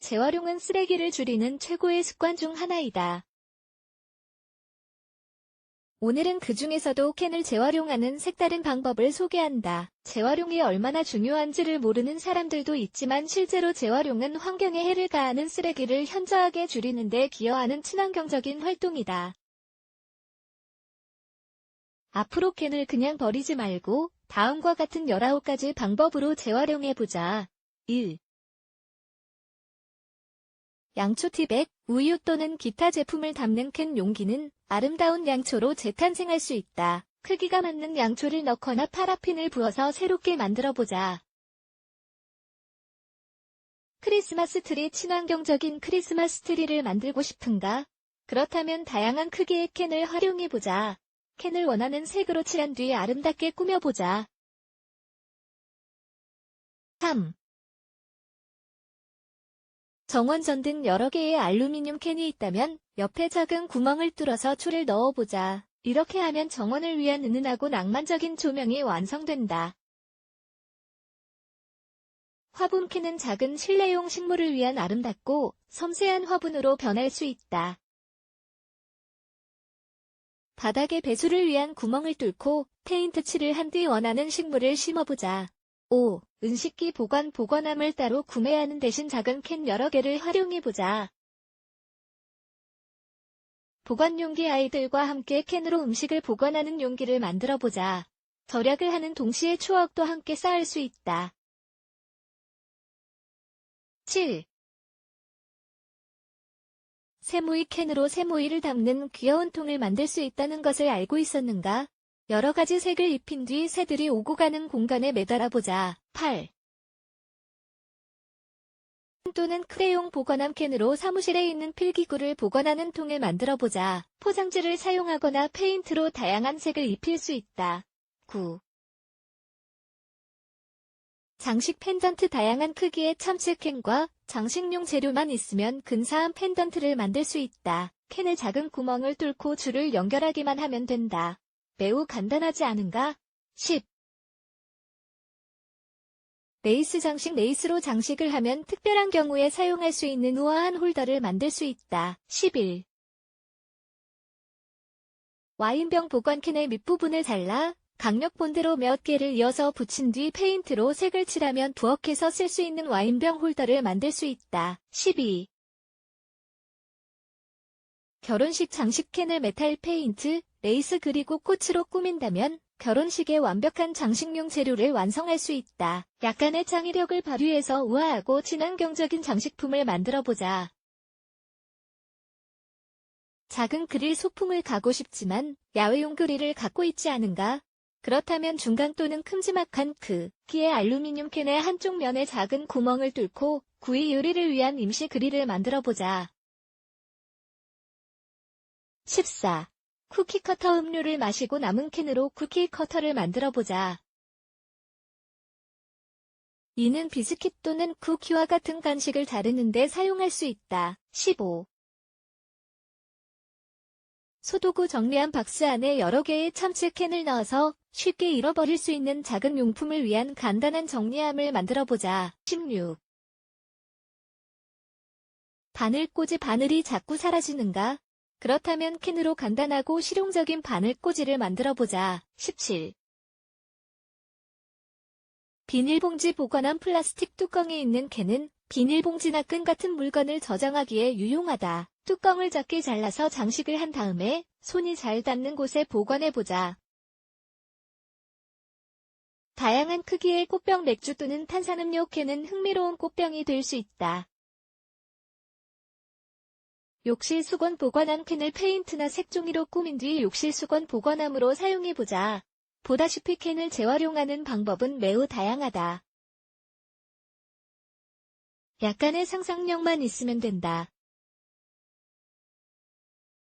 재활용은 쓰레기를 줄이는 최고의 습관 중 하나이다. 오늘은 그 중에서도 캔을 재활용하는 색다른 방법을 소개한다. 재활용이 얼마나 중요한지를 모르는 사람들도 있지만 실제로 재활용은 환경에 해를 가하는 쓰레기를 현저하게 줄이는 데 기여하는 친환경적인 활동이다. 앞으로 캔을 그냥 버리지 말고 다음과 같은 19가지 방법으로 재활용해보자. 1. 양초 티백, 우유 또는 기타 제품을 담는 캔 용기는 아름다운 양초로 재탄생할 수 있다. 크기가 맞는 양초를 넣거나 파라핀을 부어서 새롭게 만들어보자. 크리스마스 트리 친환경적인 크리스마스 트리를 만들고 싶은가? 그렇다면 다양한 크기의 캔을 활용해보자. 캔을 원하는 색으로 칠한 뒤 아름답게 꾸며보자. 3. 정원전 등 여러 개의 알루미늄 캔이 있다면 옆에 작은 구멍을 뚫어서 초를 넣어보자. 이렇게 하면 정원을 위한 은은하고 낭만적인 조명이 완성된다. 화분 캔은 작은 실내용 식물을 위한 아름답고 섬세한 화분으로 변할 수 있다. 바닥에 배수를 위한 구멍을 뚫고 페인트 칠을 한 뒤 원하는 식물을 심어보자. 5. 은식기 보관 보관함을 따로 구매하는 대신 작은 캔 여러 개를 활용해보자. 보관 용기 아이들과 함께 캔으로 음식을 보관하는 용기를 만들어보자. 절약을 하는 동시에 추억도 함께 쌓을 수 있다. 7. 세모이 캔으로 세모이를 담는 귀여운 통을 만들 수 있다는 것을 알고 있었는가? 여러 가지 색을 입힌 뒤 새들이 오고 가는 공간에 매달아 보자. 8. 또는 크레용 보관함 캔으로 사무실에 있는 필기구를 보관하는 통을 만들어 보자. 포장지를 사용하거나 페인트로 다양한 색을 입힐 수 있다. 9. 장식 펜던트 다양한 크기의 참치 캔과 장식용 재료만 있으면 근사한 펜던트를 만들 수 있다. 캔의 작은 구멍을 뚫고 줄을 연결하기만 하면 된다. 매우 간단하지 않은가? 10. 레이스 장식 레이스로 장식을 하면 특별한 경우에 사용할 수 있는 우아한 홀더를 만들 수 있다. 11. 와인병 보관캔의 밑부분을 잘라 강력 본드로 몇 개를 이어서 붙인 뒤 페인트로 색을 칠하면 부엌에서 쓸 수 있는 와인병 홀더를 만들 수 있다. 12. 결혼식 장식 캔을 메탈 페인트, 레이스 그리고 꽃으로 꾸민다면 결혼식에 완벽한 장식용 재료를 완성할 수 있다. 약간의 창의력을 발휘해서 우아하고 친환경적인 장식품을 만들어보자. 작은 그릴 소품을 가고 싶지만 야외용 그릴을 갖고 있지 않은가? 그렇다면 중간 또는 큼지막한 그 키의 알루미늄 캔의 한쪽 면에 작은 구멍을 뚫고 구이 요리를 위한 임시 그릴을 만들어보자. 14. 쿠키 커터 음료를 마시고 남은 캔으로 쿠키 커터를 만들어 보자. 이는 비스킷 또는 쿠키와 같은 간식을 자르는데 사용할 수 있다. 15. 소도구 정리한 박스 안에 여러 개의 참치 캔을 넣어서 쉽게 잃어버릴 수 있는 작은 용품을 위한 간단한 정리함을 만들어보자. 16. 바늘 꽂이 바늘이 자꾸 사라지는가? 그렇다면 캔으로 간단하고 실용적인 바늘 꽂이를 만들어보자. 17. 비닐봉지 보관한 플라스틱 뚜껑이 있는 캔은 비닐봉지나 끈 같은 물건을 저장하기에 유용하다. 뚜껑을 작게 잘라서 장식을 한 다음에 손이 잘 닿는 곳에 보관해보자. 다양한 크기의 꽃병 맥주 또는 탄산음료 캔은 흥미로운 꽃병이 될 수 있다. 욕실 수건 보관함 캔을 페인트나 색종이로 꾸민 뒤 욕실 수건 보관함으로 사용해보자. 보다시피 캔을 재활용하는 방법은 매우 다양하다. 약간의 상상력만 있으면 된다.